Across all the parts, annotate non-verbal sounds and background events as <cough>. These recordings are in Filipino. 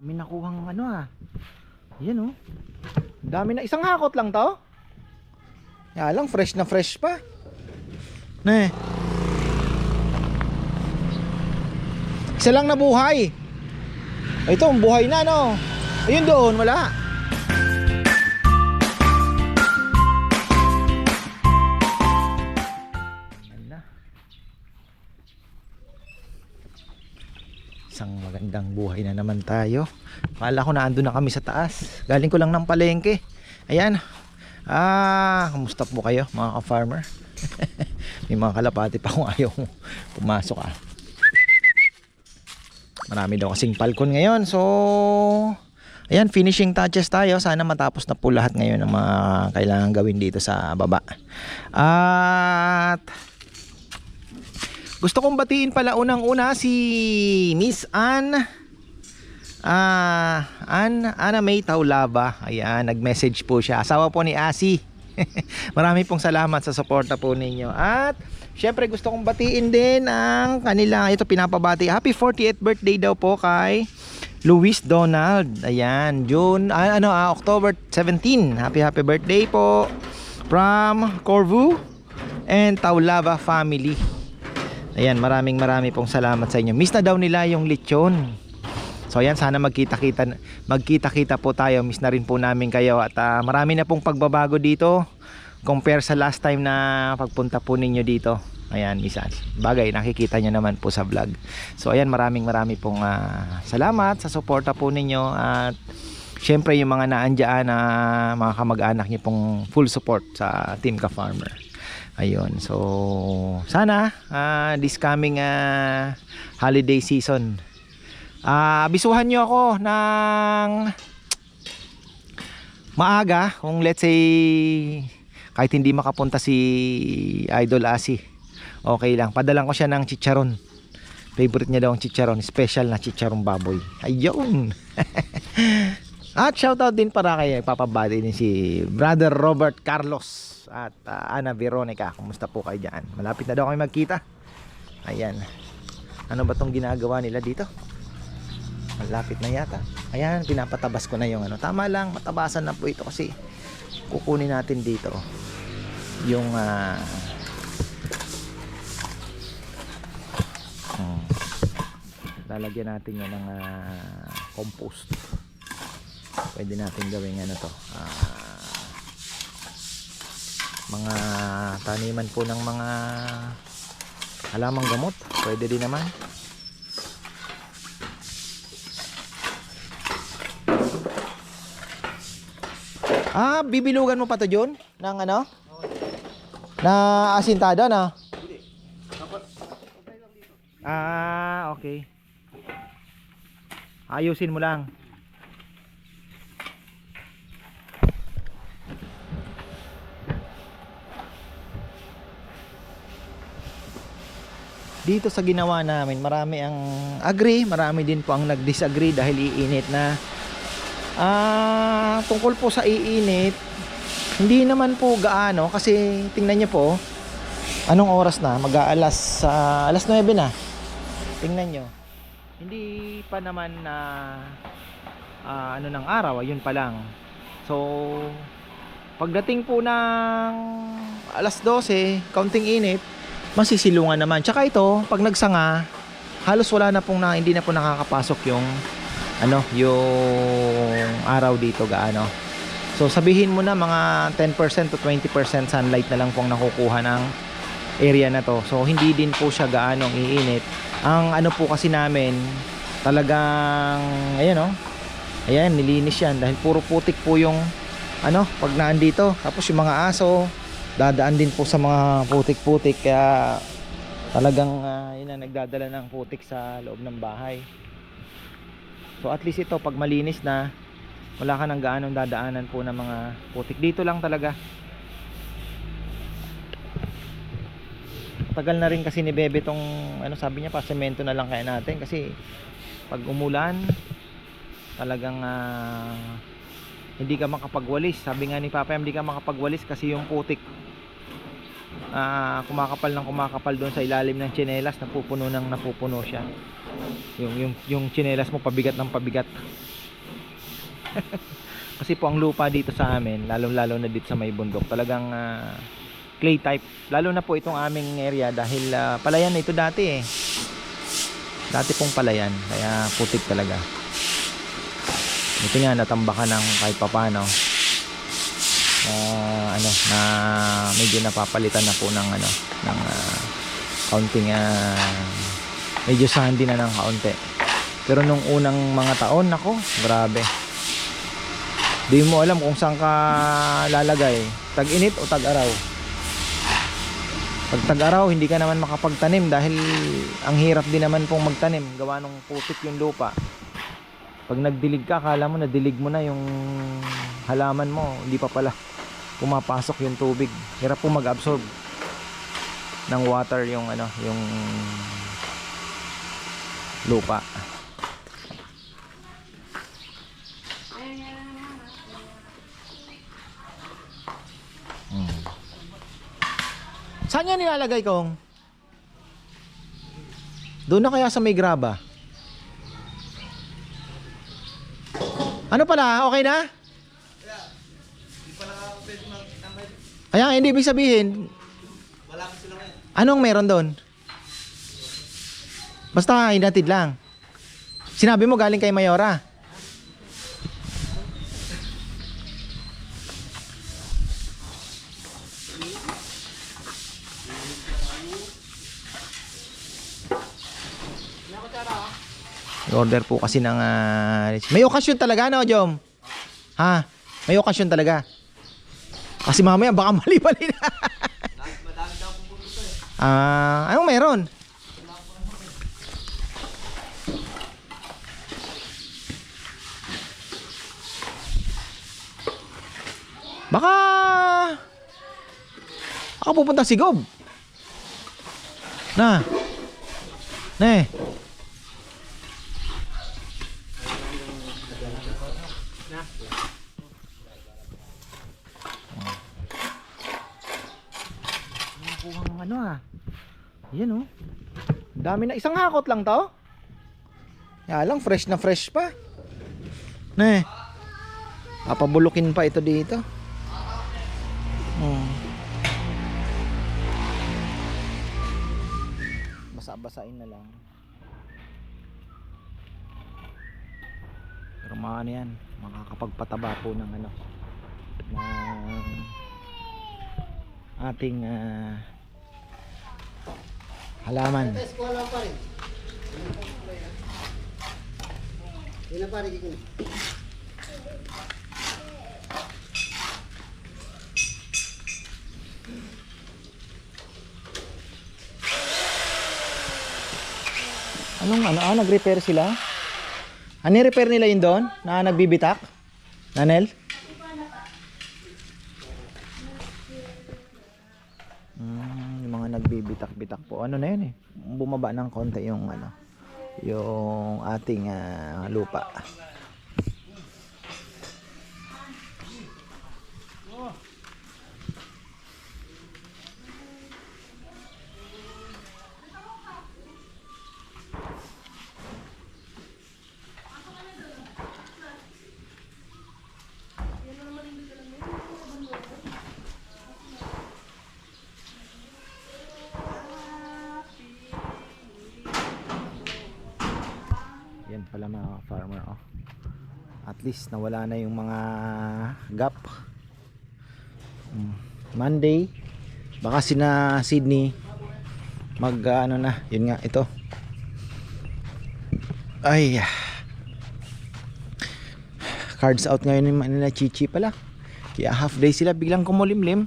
May nakuhang ano ah. Yan oh. Dami na. Isang hakot lang to. Kaya lang, fresh na fresh pa. Ne. Isa lang na buhay. Ito, buhay na no. Ayun doon. Wala. Isang magandang buhay na naman tayo. Kala ko na ando na kami sa taas. Galing ko lang ng palengke. Ayan. Ah, kumusta po kayo mga ka-farmer? <laughs> May mga kalapati pa kung ayaw pumasok ah. Marami daw kasing palkon ngayon. So, ayan, finishing touches tayo. Sana matapos na po lahat ngayon ng mga kailangan gawin dito sa baba. At gusto kong batiin pala unang-una si Miss Ann Ah, Ann Ana May Taulaba. Ayan, nag-message po siya. Asawa po ni Asi. <laughs> Marami pong salamat sa suporta po ninyo. At syempre gusto kong batiin din ang kanila. Ito pinapabati. Happy 40th birthday daw po kay Luis Donald. Ayan, June ah, ano ah, October 17. Happy happy birthday po from Corvu and Taulava family. Ayan, maraming marami pong salamat sa inyo. Miss na daw nila yung lechon. So ayan, sana magkita-kita magkita-kita po tayo. Miss na rin po namin kayo at ah, marami na pong pagbabago dito compare sa last time na pagpunta po ninyo dito. Ayan, Ans. Bagay, nakikita nyo naman po sa vlog. So ayan, maraming marami pong ah, salamat sa suporta po ninyo at syempre yung mga naandyan na mga kamag-anak nyo pong full support sa Team Ka Farmer. Ayun, so sana ah, this coming ah, holiday season Ah, abisuhan nyo ako ng maaga kung let's say kahit hindi makapunta si Idol Asi. Okay lang. Padalan ko siya ng chicharon. Favorite niya daw ang chicharon, special na chicharon baboy. Ayun. <laughs> at shoutout din para kay papabati din si Brother Robert Carlos at ah, Ana Veronica. Kumusta po kayo diyan? Malapit na daw kami magkita. Ayan. Ano ba tong ginagawa nila dito? Malapit na yata. Ayan, pinapatabas ko na yung ano. Tama lang, matabasan na po ito kasi kukunin natin dito yung ah hmm, lalagyan natin yan ng compost. Pwede natin gawing ano to. ah, mga taniman po ng mga halamang gamot. Pwede din naman. Ah, bibilugan mo pa to John? Ng ano? Na asintada na? Ah, okay. Ayusin mo lang. Dito sa ginawa namin, marami ang agree, marami din po ang nag-disagree dahil iinit na Ah, tungkol po sa iinit, hindi naman po gaano kasi tingnan niyo po anong oras na? Mag-aalas sa alas 9 na. Tingnan niyo. Hindi pa naman na ah, ano ng araw, ayun pa lang. So pagdating po ng alas 12, counting init, masisilungan naman. Tsaka ito, pag nagsanga, halos wala na pong na, hindi na po nakakapasok yung ano, yung araw dito gaano. So sabihin mo na mga 10% to 20% sunlight na lang pong nakukuha ng area na to. So hindi din po siya gaano iinit. Ang ano po kasi namin talagang ayan oh. Ayan, nilinis yan dahil puro putik po yung ano, pag naandito. Tapos yung mga aso dadaan din po sa mga putik-putik kaya talagang uh, yun ang nagdadala ng putik sa loob ng bahay. So at least ito pag malinis na wala ka nang gaanong dadaanan po ng mga putik. Dito lang talaga. Tagal na rin kasi ni Bebe tong ano sabi niya pa semento na lang kaya natin kasi pag umulan talagang ah, hindi ka makapagwalis. Sabi nga ni Papa hindi ka makapagwalis kasi yung putik ah, kumakapal ng kumakapal doon sa ilalim ng tsinelas napupuno ng napupuno siya yung yung yung tsinelas mo pabigat ng pabigat <laughs> Kasi po ang lupa dito sa amin, lalong-lalo na dito sa may bundok, talagang ah, clay type. Lalo na po itong aming area dahil ah, palayan na ito dati eh. Dati pong palayan, kaya putik talaga. Ito nga natambakan ng kahit papano. Ah, ano, na medyo napapalitan na po ng ano, ng ah, kaunting ah, medyo sandy na ng kaunti. Pero nung unang mga taon, nako, grabe. Di mo alam kung saan ka lalagay. Tag-init o tag-araw. Pag tag-araw, hindi ka naman makapagtanim dahil ang hirap din naman pong magtanim. Gawa nung putik yung lupa. Pag nagdilig ka, akala mo nadilig mo na yung halaman mo. Hindi pa pala pumapasok yung tubig. Hirap po mag-absorb ng water yung ano, yung lupa. Hmm. Saan yan nilalagay kong? Doon na kaya sa may graba? Ano pala? Okay na? Kaya hindi ibig sabihin. Anong meron doon? Basta inatid lang. Sinabi mo galing kay Mayora. order po kasi ng ah, may okasyon talaga no Jom ha may okasyon talaga kasi mamaya baka <laughs> mali-mali na ah anong meron? Baka ako pupunta Sigob na. Ne Nakuha ng ano ah. Yan oh. Dami na. Isang hakot lang to. Kaya lang, fresh na fresh pa. Ne. Papabulukin pa ito dito. Hmm. Basa-basain na lang. Pero mga ano yan, makakapagpataba po ng ano, ng ating ah, halaman. Eskwela pa rin. Yun na pare, gikin. Anong ano? Ah, nag-repair sila? Ano yung repair nila yun doon? Na nagbibitak? Nanel? Nagbibitak-bitak po. Ano na yun eh? Bumaba ng konti yung ano, yung ating ah, lupa. Yan pala mga farmer oh. At least nawala na yung mga gap. Mm. Monday baka sina Sydney mag ah, ano na, yun nga ito. Ay. ah. Cards out ngayon ni Manila Chichi pala. Kaya half day sila biglang kumulimlim.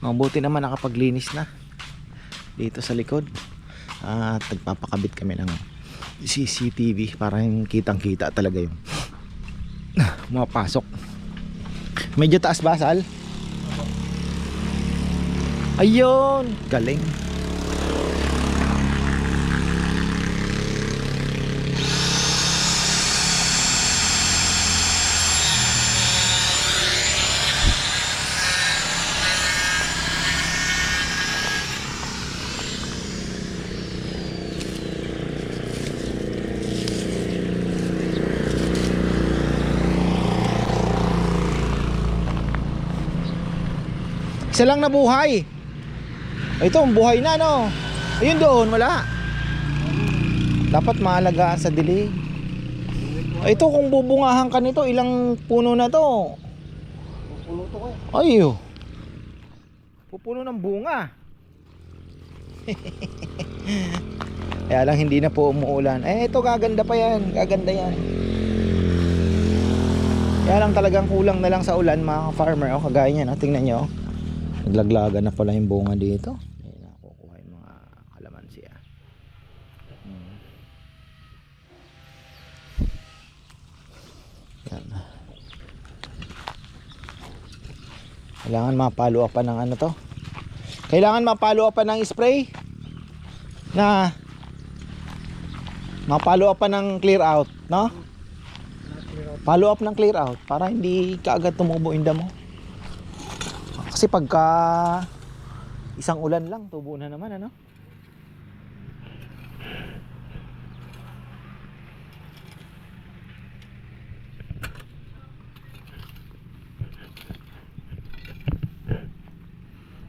Mabuti naman nakapaglinis na dito sa likod. At nagpapakabit kami ng CCTV para kitang kita talaga yung <laughs> mapasok medyo taas basal ayun! Galing Isa lang nabuhay. Ito, ang buhay na, no? Ayun doon, wala. Dapat maalagaan sa dilig. Ito, kung bubungahan ka nito, ilang puno na to? Pupulo to ko. Ayo. Pupuno ng bunga. <laughs> Kaya lang hindi na po umuulan. Eh ito gaganda pa yan. Gaganda yan. Kaya lang talagang kulang na lang sa ulan mga farmer. O kagaya niya. No? Tingnan nyo. Naglaglagan na pala yung bunga dito. Ayun na, kukuha yung mga kalamansi. Ah. Hmm. Yan. Kailangan mapalo pa ng ano to. Kailangan mapalo pa ng spray na mapalo pa ng clear out, no? Follow up ng clear out para hindi kaagad tumubo yung damo. Kasi pagka isang ulan lang, tubo na naman, ano?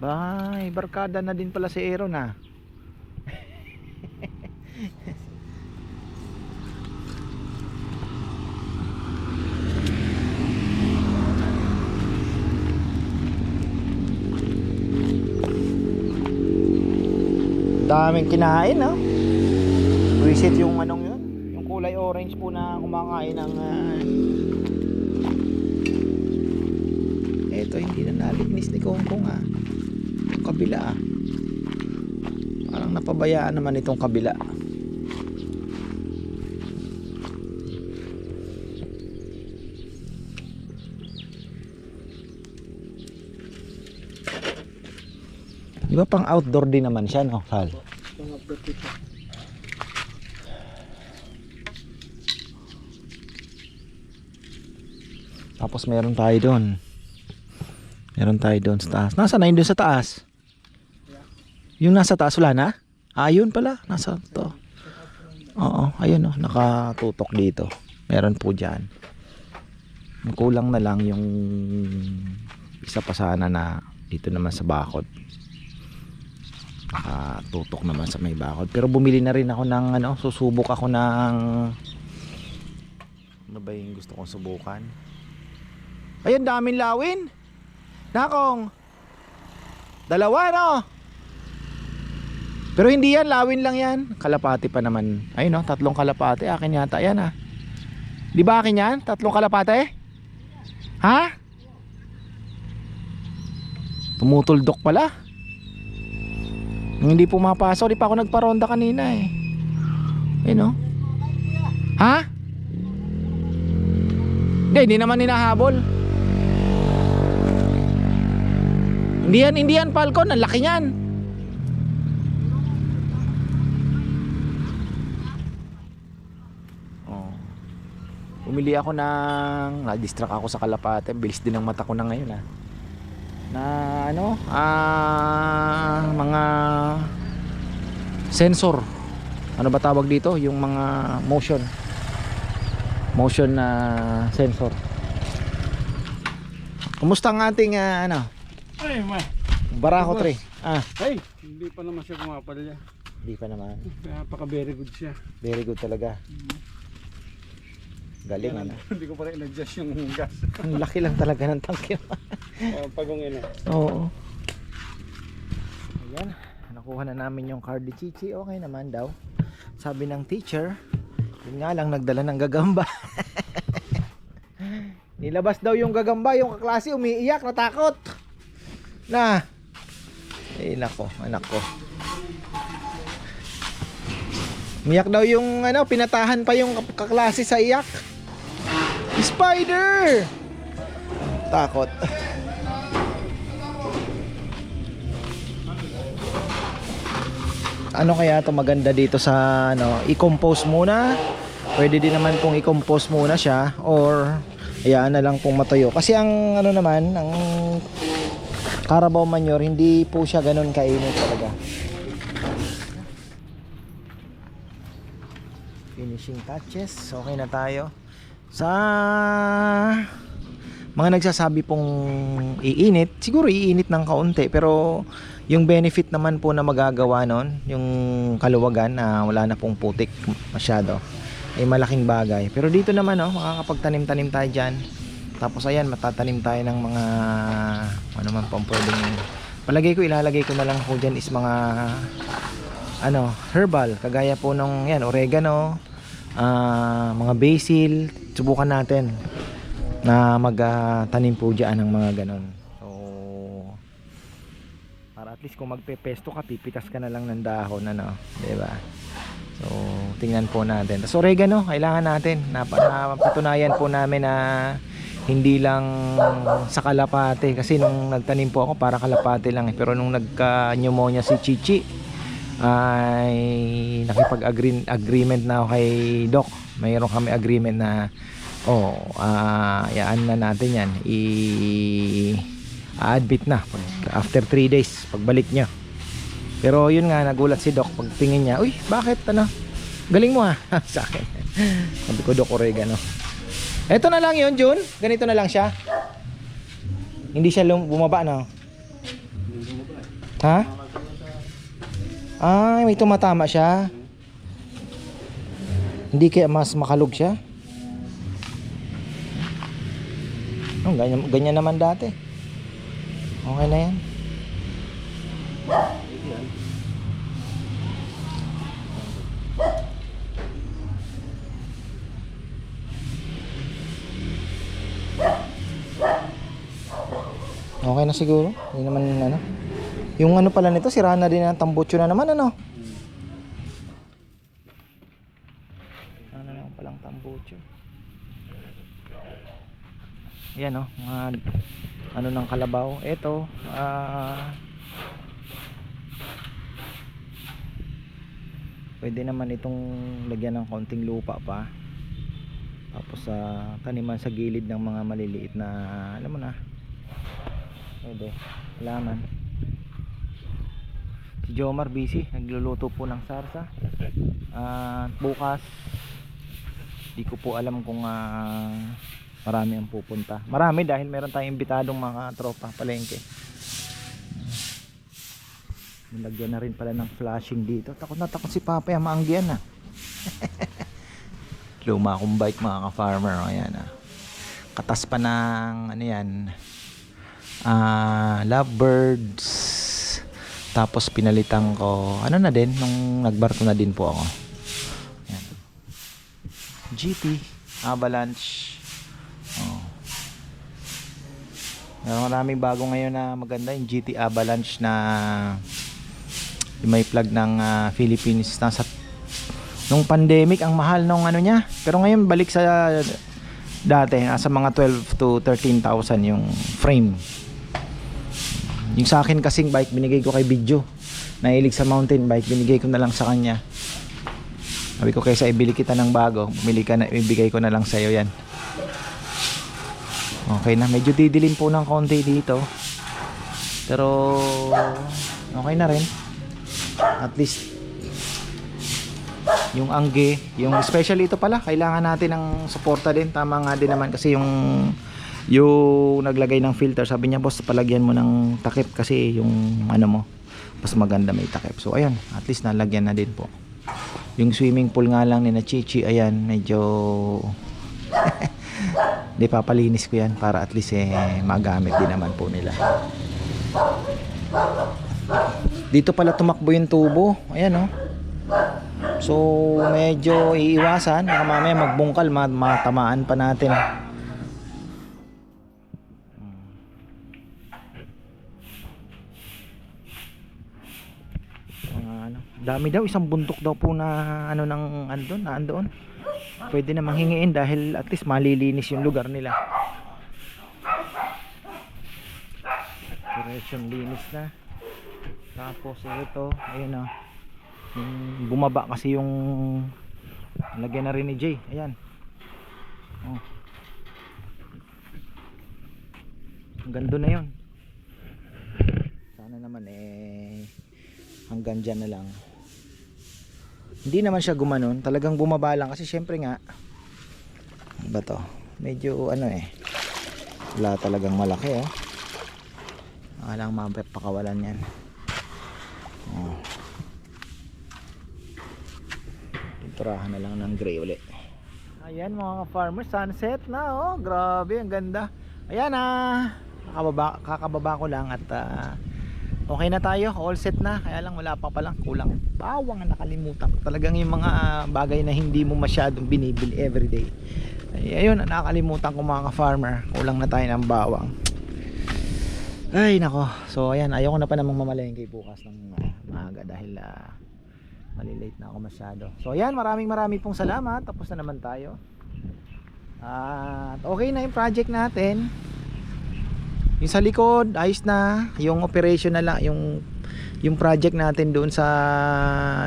Bay, barkada na din pala si Aaron ah. Daming kinain, no? Visit yung anong yun? Yung kulay orange po na kumakain ng ah, Eto hindi na nalignis ni Kongkong ah. Yung kabila ah. Parang napabayaan naman itong kabila. Di ba pang outdoor din naman siya no, dito. Tapos meron tayo doon. Meron tayo doon sa taas. Nasaan na yun doon sa taas? Yung nasa taas wala na? Ah, pala. Nasa to. Oo, ayun oh, nakatutok dito. Meron po. Ang Kulang na lang yung isa pa sana na dito naman sa bakod. Nakatutok naman sa may bakod. Pero bumili na rin ako ng ano, susubok ako ng ano ba yung gusto kong subukan? Ayun, daming lawin. Nakong. Dalawa, no? Pero hindi yan, lawin lang yan. Kalapati pa naman. Ayun, no? Tatlong kalapati. Akin yata yan, ha? Di ba akin yan? Tatlong kalapati? Ha? Tumutuldok pala. Hindi pumapasok, di pa ako nagparonda kanina, eh. Ayun, no? Ha? Hindi, hindi naman hinahabol. Hindi yan, hindi yan Falcon, ang laki niyan. Oh. Umili ako ng na-distract ako sa kalapate. Bilis din ng mata ko na ngayon ah. Na ano, ah mga sensor. Ano ba tawag dito? Yung mga motion. Motion na sensor. Kumusta ang ating ah, ano, Ay, ma. Barako. 3. Ah, Ay, hindi pa naman siya pumapalya. hindi pa naman. Napaka very good siya. Very good talaga. Galing ano. <laughs> Hindi ko pa rin in-adjust yung gas. Ang laki lang talaga ng tangke. uh, <laughs> pagong ina. Oo. Ayan, nakuha na namin yung card ni Chichi. Okay naman daw. Sabi ng teacher, yun nga lang nagdala ng gagamba. <laughs> Nilabas daw yung gagamba, yung kaklase umiiyak, natakot. Na. Eh nako, anak ko. Umiyak daw yung ano, pinatahan pa yung kaklase sa iyak. Spider! Takot. ano kaya to maganda dito sa ano, i-compose muna. Pwede din naman pong i-compose muna siya or hayaan na lang pong matuyo. Kasi ang ano naman, ang Carabao manure, hindi po siya ganun kainit talaga. Finishing touches. Okay na tayo. Sa mga nagsasabi pong iinit, siguro iinit ng kaunti pero yung benefit naman po na magagawa nun, yung kaluwagan na wala na pong putik masyado, ay malaking bagay. Pero dito naman oh, makakapagtanim-tanim tayo dyan. Tapos ayan, matatanim tayo ng mga ano man pang pwedeng palagay ko ilalagay ko na lang po dyan is mga ano, herbal kagaya po ng yan, oregano, ah, mga basil, subukan natin na magtanim po dyan ng mga ganon. So, para at least kung magpepesto ka, pipitas ka na lang ng dahon, ano, di ba? So, tingnan po natin. Tapos oregano, kailangan natin. Napa, napatunayan po namin na hindi lang sa kalapate. Kasi nung nagtanim po ako, para kalapate lang eh. Pero nung nagka-pneumonia si Chichi, ay nakipag-agreement agreement na ako kay Doc. Mayroon kami agreement na oh, ah yaan na natin yan. I admit na after 3 days pagbalik niya. Pero yun nga nagulat si Doc pagtingin niya, "Uy, bakit ano? Galing mo ah." <laughs> sa akin. Sabi ko Doc Oregano. Ito na lang yun, Jun. Ganito na lang siya. Hindi siya bumaba no. Ha? Ay, may tumatama siya. Hindi kaya mas makalog siya? Oh, ganyan, ganyan naman dati. Okay na yan. Okay na siguro. Hindi naman ano. Yung ano pala nito, sira na din ang tambutso na naman ano. Ano na lang palang tambucho. Yan oh, mga ano ng kalabaw. Ito, ah Pwede naman itong lagyan ng konting lupa pa. Tapos sa taniman sa gilid ng mga maliliit na alam mo na. Pwede. Halaman. Si Jomar busy, nagluluto po ng sarsa. Ah, bukas di ko po alam kung ah, marami ang pupunta. Marami dahil meron tayong imbitadong mga tropa palengke. Nilagyan na rin pala ng flashing dito. Takot na takot si Papa yung maanggihan na. <laughs> Luma akong bike mga ka-farmer. Ayan ah. Katas pa ng ano yan. Ah, lovebirds. Tapos pinalitan ko. Ano na din nung nagbarko na din po ako. Ayan. GT Avalanche. Oh. Meron maraming bago ngayon na maganda yung GT Avalanche na may plug ng ah, Philippines nasa nung pandemic ang mahal nung ano niya. Pero ngayon balik sa dati nasa mga 12 to 13,000 yung frame. Yung sa akin kasing bike binigay ko kay Bidjo. Nahilig sa mountain bike binigay ko na lang sa kanya. Sabi ko kaysa ibili kita ng bago bumili ka na ibigay ko na lang sa iyo yan okay na medyo didilim po ng konti dito. Pero okay na rin. At least yung angge yung especially ito pala kailangan natin ng suporta din. Tama nga din naman kasi yung yung naglagay ng filter. Sabi niya boss palagyan mo ng takip kasi yung ano mo mas maganda may takip. So ayun at least nalagyan na din po. Yung swimming pool nga lang ni na Chichi ayan medyo <laughs> di papalinis ko yan para at least eh magamit din naman po nila. Dito pala tumakbo yung tubo. Ayan oh. So medyo iiwasan. Baka mamaya magbungkal ma- matamaan pa natin ano. Dami daw isang bundok daw po na ano ng ano doon na doon. Pwede na manghingiin dahil at least malilinis yung lugar nila. Operation linis na. Tapos ito ayun oh yung bumaba kasi yung lagyan na rin ni Jay. Ayan. Oh. doon na yun. Sana naman eh hanggang dyan na lang hindi naman siya gumanon talagang bumaba lang kasi syempre nga ba to medyo ano eh Wala talagang malaki oh. Walang mapapakawalan yan. Oh. Tinturahan na lang ng gray ulit. Ayan mga farmers, sunset na oh. Grabe, ang ganda. Ayan ah. Kakababa, kakababa ko lang at ah, okay na tayo. All set na. Kaya lang wala pa palang kulang. Bawang ang nakalimutan. Talagang yung mga ah, bagay na hindi mo masyadong binibili everyday. Ay, ayun, nakakalimutan ko mga ka-farmer. Kulang na tayo ng bawang. Ay nako. So ayan, ayoko na pa namang mamalengke bukas ng ah, maaga dahil uh, malilate na ako masyado. So ayan, maraming maraming pong salamat. Tapos na naman tayo. At okay na yung project natin. Yung sa likod, ayos na. Yung operation na lang, yung yung project natin doon sa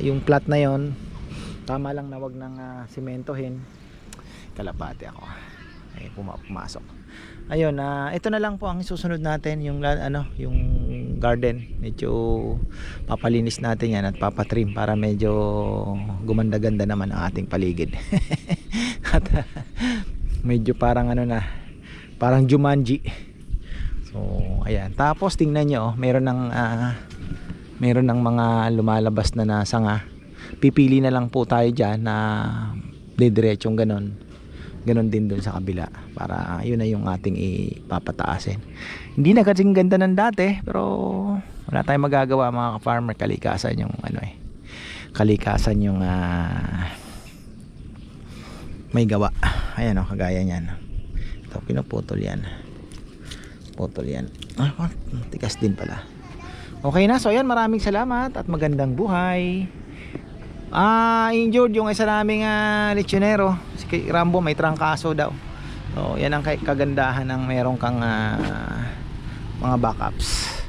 yung plot na yon. Tama lang na wag nang ah, sementohin. Kalapate ako. Ay puma- pumasok ayun na ito na lang po ang susunod natin yung ano yung garden medyo papalinis natin yan at papatrim para medyo gumanda-ganda naman ang ating paligid <laughs> at ah, medyo parang ano na parang Jumanji so ayan. Tapos tingnan nyo oh, meron ng ah, meron ng mga lumalabas na na sanga pipili na lang po tayo dyan na didiretsong ganon. Ganon din dun sa kabila para yun na yung ating ipapataasin. Hindi na kasing ganda ng dati pero wala tayong magagawa mga farmer kalikasan yung ano eh kalikasan yung ah, may gawa. Ayan o kagaya nyan ito pinuputol yan putol yan ah, tigas din pala okay na so ayan maraming salamat at magandang buhay Ah, injured yung isa naming uh, lechonero. Si Rambo may trangkaso daw. So, yan ang kagandahan ng merong kang ah, mga backups.